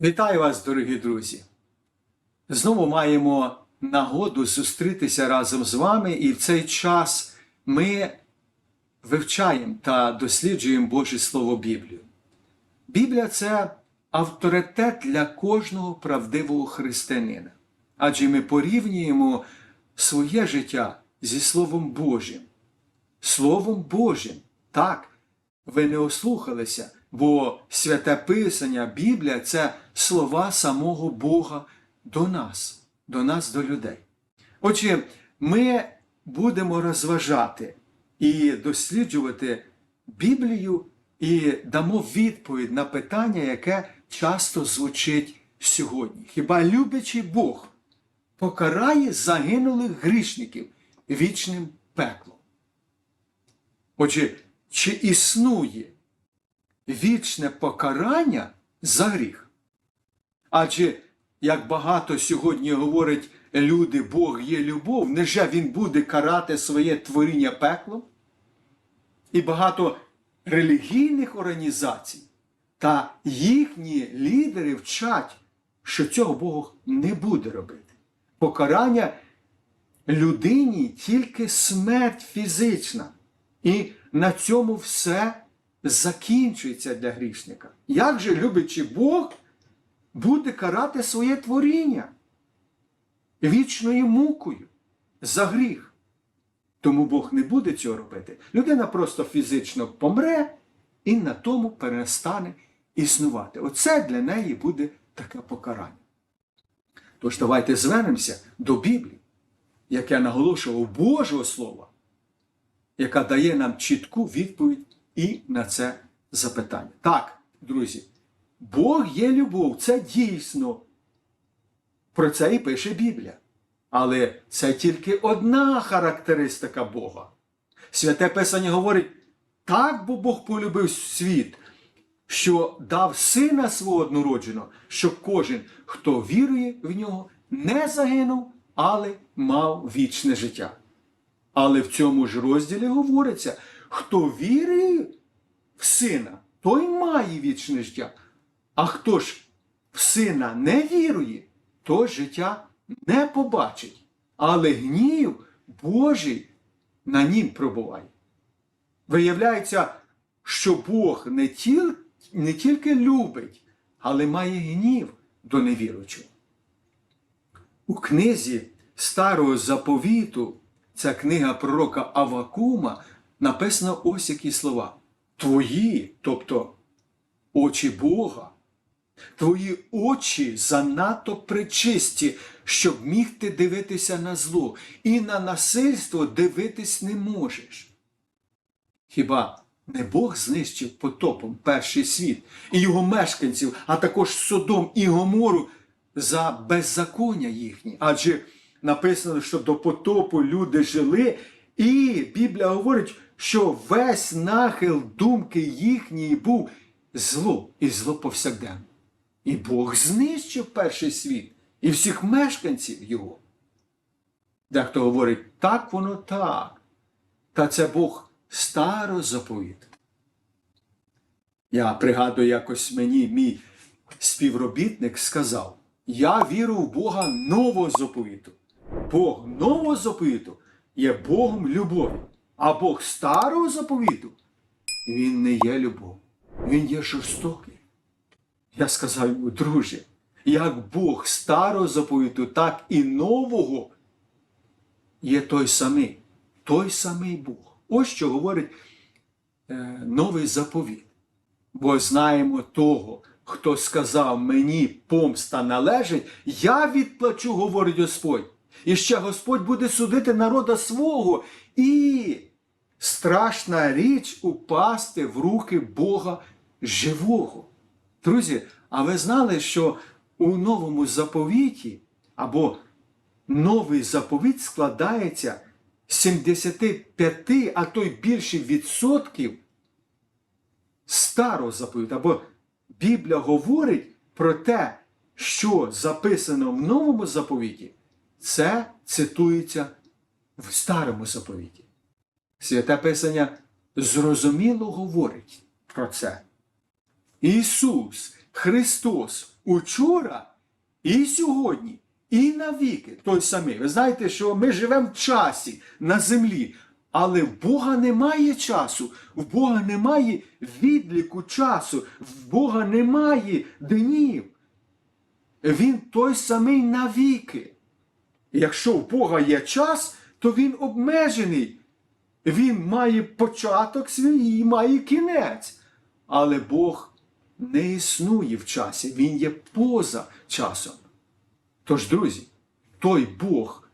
Вітаю вас, дорогі друзі! Знову маємо нагоду зустрітися разом з вами, і в цей час ми вивчаємо та досліджуємо Боже Слово Біблію. Біблія це авторитет для кожного правдивого християнина, адже ми порівнюємо своє життя зі Словом Божим. Словом Божим, так, ви не ослухалися, бо святе Писання, Біблія це слова самого Бога до нас, до нас, до людей. Отже, ми будемо розважати і досліджувати Біблію і дамо відповідь на питання, яке часто звучить сьогодні. Хіба любячий Бог покарає загинулих грішників вічним пеклом? Отже, чи існує вічне покарання за гріх? Адже, як багато сьогодні говорять люди, Бог є любов, неже Він буде карати своє творіння пеклом? І багато релігійних організацій та їхні лідери вчать, що цього Бог не буде робити. Покарання людині тільки смерть фізична. І на цьому все закінчується для грішника. Як же, любячи Бог, буде карати своє творіння вічною мукою за гріх? Тому Бог не буде цього робити. Людина просто фізично помре і на тому перестане існувати. Оце для неї буде таке покарання. Тож давайте звернемося до Біблії, як я наголошував Божого Слова яка дає нам чітку відповідь і на це запитання. Так, друзі, Бог є любов, це дійсно. Про це і пише Біблія. Але це тільки одна характеристика Бога. Святе Писання говорить, так бо Бог полюбив світ, що дав сина свого однородженого, щоб кожен, хто вірує в нього, не загинув, але мав вічне життя. Але в цьому ж розділі говориться, хто вірує в сина, той має вічне життя. А хто ж в сина не вірує, той життя не побачить. Але гнів Божий на нім пробуває. Виявляється, що Бог не, тіл, не тільки любить, але має гнів до невіруючого. У книзі Старого заповіту ця книга пророка Авакума написано ось які слова. Твої, тобто очі Бога, твої очі занадто причисті, щоб міг ти дивитися на зло, і на насильство дивитись не можеш. Хіба не Бог знищив потопом перший світ і його мешканців, а також Содом і Гомору за беззаконня їхні? Адже написано, що до потопу люди жили, і Біблія говорить, що весь нахил думки їхньої був зло і зло повсякденно. І Бог знищив перший світ і всіх мешканців його. Дехто говорить, так воно так. Та це Бог старо заповіт. Я пригадую, якось мені мій співробітник сказав: Я вірю в Бога нового заповіту. Бог нового заповіту є Богом любові, а Бог старого заповіту він не є любов, він є жорстокий. Я сказав йому, друже, як Бог старого заповіту, так і нового є той самий, той самий Бог. Ось що говорить е, новий заповіт. Бо знаємо того, хто сказав мені помста належить, я відплачу, говорить Господь. І ще Господь буде судити народа свого. І страшна річ упасти в руки Бога живого. Друзі, а ви знали, що у новому заповіті або новий заповіт складається з 75, а то й більше відсотків старого заповіту. Або Біблія говорить про те, що записано в новому заповіті, це цитується в старому заповіті. Святе Писання зрозуміло говорить про це. Ісус Христос учора, і сьогодні, і навіки той самий. Ви знаєте, що ми живемо в часі на землі, але в Бога немає часу, в Бога немає відліку часу, в Бога немає днів. Він той самий навіки. Якщо в Бога є час, то він обмежений. Він має початок свій і має кінець. Але Бог не існує в часі, Він є поза часом. Тож, друзі, той Бог,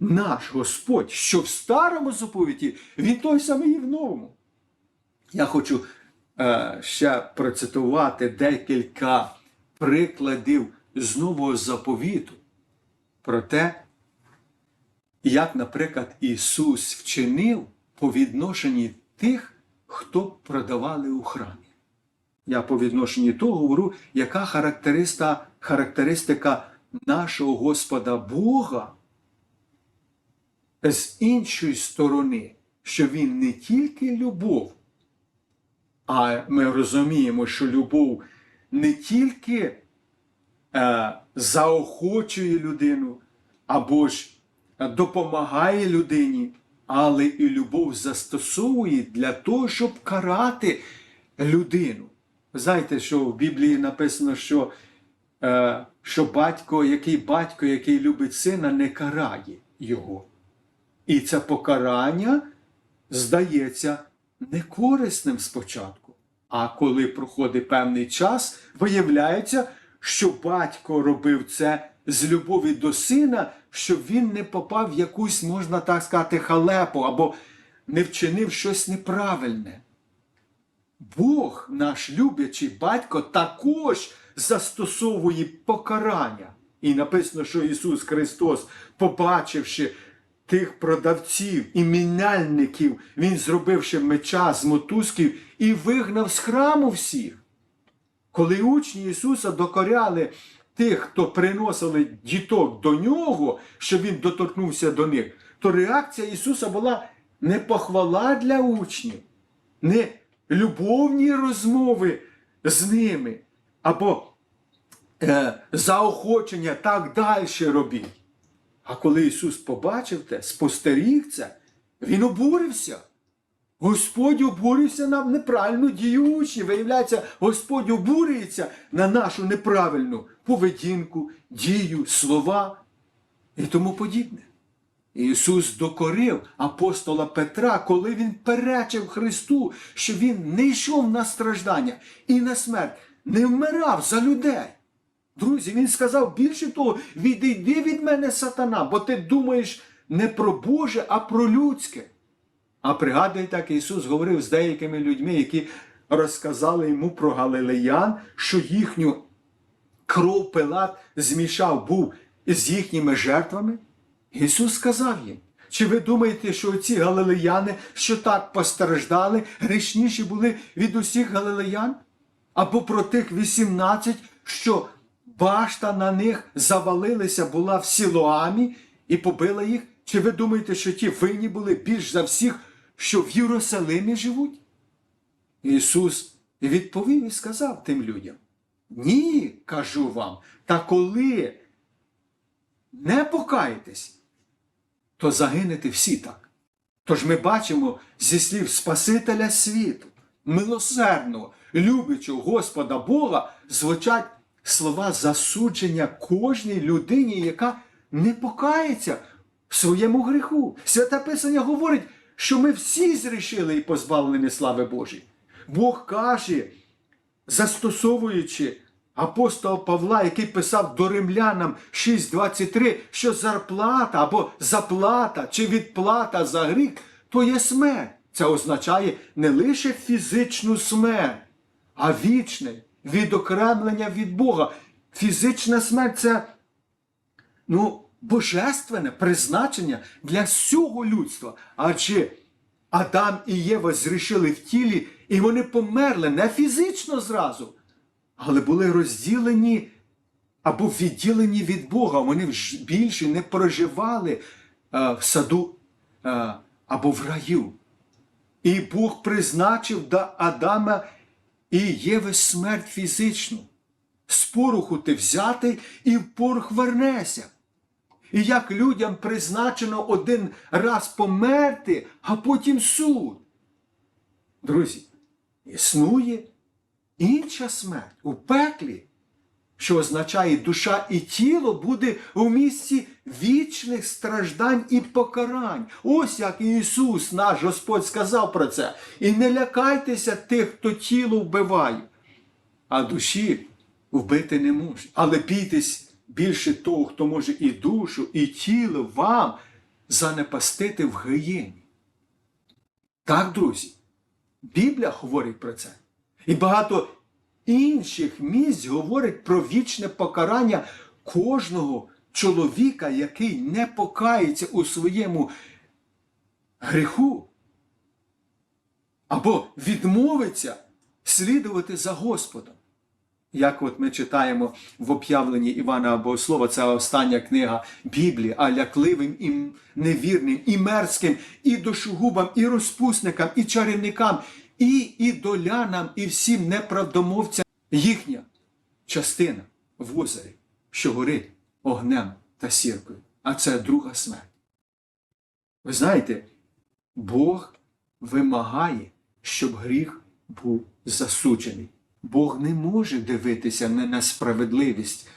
наш Господь, що в старому заповіті, Він той самий і в новому. Я хочу е, ще процитувати декілька прикладів з нового заповіту про те, як, наприклад, Ісус вчинив по відношенні тих, хто продавали у храмі. Я по відношенні того говорю, яка характеристика, характеристика нашого Господа Бога з іншої сторони, що Він не тільки любов, а ми розуміємо, що любов не тільки заохочує людину або ж допомагає людині, але і любов застосовує для того, щоб карати людину. Знаєте, що в Біблії написано, що, е, що батько, який батько, який любить сина, не карає його. І це покарання здається некорисним спочатку. А коли проходить певний час, виявляється, що батько робив це з любові до сина, щоб він не попав в якусь, можна так сказати, халепу або не вчинив щось неправильне. Бог, наш люблячий батько, також застосовує покарання. І написано, що Ісус Христос, побачивши тих продавців і міняльників, Він зробивши меча з мотузків і вигнав з храму всіх. Коли учні Ісуса докоряли тих, хто приносили діток до нього, щоб Він доторкнувся до них, то реакція Ісуса була не похвала для учнів, не любовні розмови з ними, або е, заохочення так далі робіть. А коли Ісус побачив те, спостеріг це, Він обурився. Господь обурився на неправильну дію учнів. Виявляється, Господь обурюється на нашу неправильну поведінку, дію, слова і тому подібне. Ісус докорив апостола Петра, коли він перечив Христу, що Він не йшов на страждання і на смерть, не вмирав за людей. Друзі, він сказав більше того, відійди від мене, сатана, бо ти думаєш не про Боже, а про людське. А пригадуєте, як Ісус говорив з деякими людьми, які розказали йому про галилеян, що їхню кров Пилат змішав був з їхніми жертвами. Ісус сказав їм, чи ви думаєте, що ці галилеяни, що так постраждали, грішніші були від усіх галилеян? Або про тих 18, що башта на них завалилася була в Сілоамі і побила їх? Чи ви думаєте, що ті винні були більш за всіх, що в Єрусалимі живуть? Ісус відповів і сказав тим людям: Ні, кажу вам, та коли не покаєтесь, то загинете всі так. Тож ми бачимо зі слів Спасителя світу, милосердного, любячого Господа Бога, звучать слова засудження кожній людині, яка не покається в своєму гріху. Святе Писання говорить, що ми всі зрішили і позбавлені слави Божої. Бог каже, застосовуючи апостола Павла, який писав до римлянам 6.23, що зарплата або заплата чи відплата за гріх то є смерть. Це означає не лише фізичну смерть, а вічне відокремлення від Бога. Фізична смерть це ну, божественне призначення для всього людства. Адже Адам і Єва зрішили в тілі, і вони померли не фізично зразу, але були розділені або відділені від Бога. Вони більше не проживали е, в саду е, або в раю. І Бог призначив до Адама і Єви смерть фізичну з пороху ти взятий і в порох вернешся. І як людям призначено один раз померти, а потім суд. Друзі, існує інша смерть у пеклі, що означає, душа і тіло буде у місці вічних страждань і покарань. Ось як Ісус, наш Господь, сказав про це. І не лякайтеся тих, хто тіло вбиває, а душі вбити не може. Але бійтесь більше того, хто може і душу, і тіло вам занепастити в гиєні. Так, друзі, Біблія говорить про це. І багато інших місць говорить про вічне покарання кожного чоловіка, який не покається у своєму гріху, або відмовиться слідувати за Господом. Як от ми читаємо в об'явленні Івана Богослова, це остання книга Біблії, а лякливим і невірним, і мерзким, і душогубам, і розпусникам, і чарівникам, і ідолянам, і всім неправдомовцям їхня частина в озері, що горить огнем та сіркою. А це друга смерть. Ви знаєте, Бог вимагає, щоб гріх був засуджений. Бог не може дивитися не на справедливість,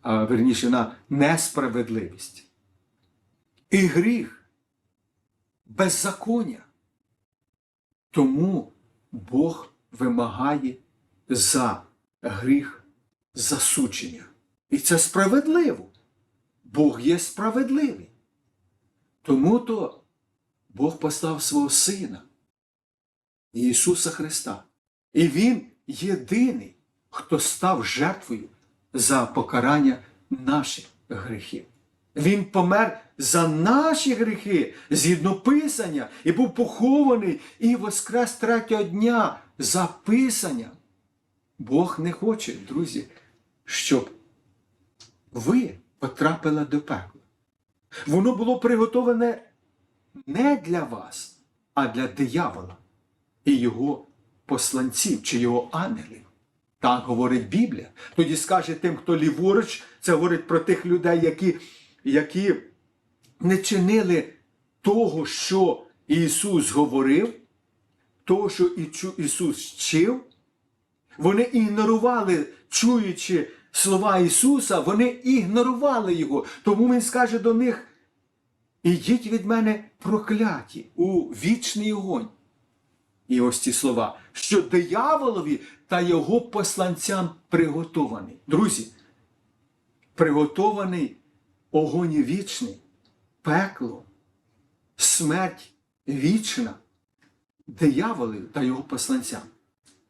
а верніше на несправедливість. І гріх беззаконня. Тому Бог вимагає за гріх засудження. І це справедливо. Бог є справедливий. Тому то Бог послав свого Сина, Ісуса Христа. І Він єдиний, хто став жертвою за покарання наших гріхів. Він помер за наші гріхи згідно Писання, і був похований і воскрес третього дня за Писанням. Бог не хоче, друзі, щоб ви потрапили до пекла. Воно було приготовлене не для вас, а для диявола і його посланців чи його ангелів. Так говорить Біблія. Тоді скаже тим, хто ліворуч, це говорить про тих людей, які, які не чинили того, що Ісус говорив, того, що Ісус вчив. Вони ігнорували, чуючи слова Ісуса, вони ігнорували Його. Тому Він скаже до них: ідіть від мене прокляті у вічний огонь. І ось ці слова, що дияволові та його посланцям приготований. Друзі, приготований огонь вічний, пекло, смерть вічна, дияволів та його посланцям,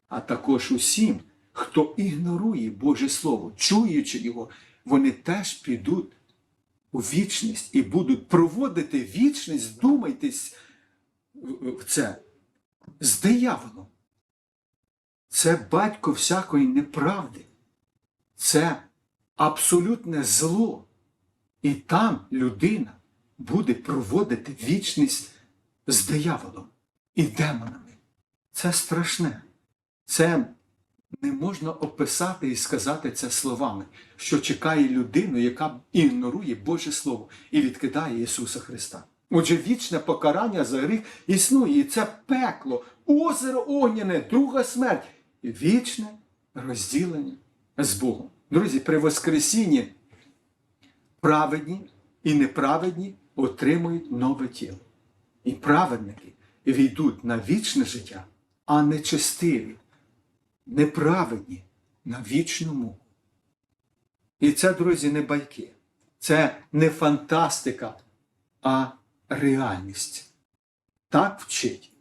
а також усім, хто ігнорує Боже Слово, чуючи його, вони теж підуть у вічність і будуть проводити вічність, думайтесь в це з дияволом. Це батько всякої неправди, це абсолютне зло. І там людина буде проводити вічність з дияволом і демонами. Це страшне. Це не можна описати і сказати це словами, що чекає людину, яка ігнорує Боже Слово і відкидає Ісуса Христа. Отже, вічне покарання за гріх існує, і це пекло, озеро огняне, друга смерть, вічне розділення з Богом. Друзі, при Воскресінні праведні і неправедні отримують нове тіло. І праведники війдуть на вічне життя, а нечестиві, неправедні на вічну муку. І це, друзі, не байки, це не фантастика, а реальність. Так вчить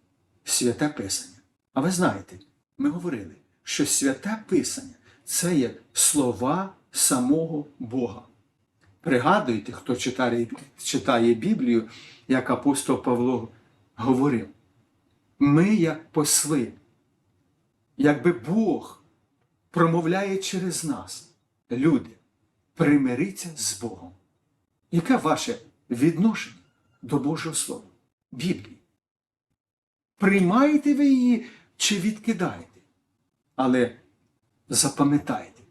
святе Писання. А ви знаєте, ми говорили, що святе Писання це є слова самого Бога. Пригадуйте, хто читає, читає Біблію, як апостол Павло говорив. Ми, як посли, якби Бог промовляє через нас, люди, примиріться з Богом. Яке ваше відношення до Божого Слова, Біблії? Приймаєте ви її чи відкидаєте? Але запам'ятайте,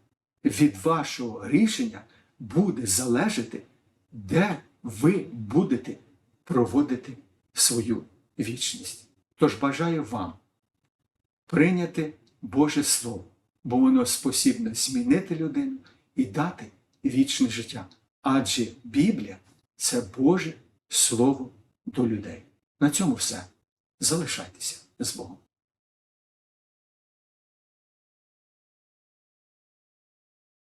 від вашого рішення буде залежати, де ви будете проводити свою вічність. Тож бажаю вам прийняти Боже Слово, бо воно спосібне змінити людину і дати вічне життя. Адже Біблія це Боже Слово до людей. На цьому все. Залишайтеся з Богом.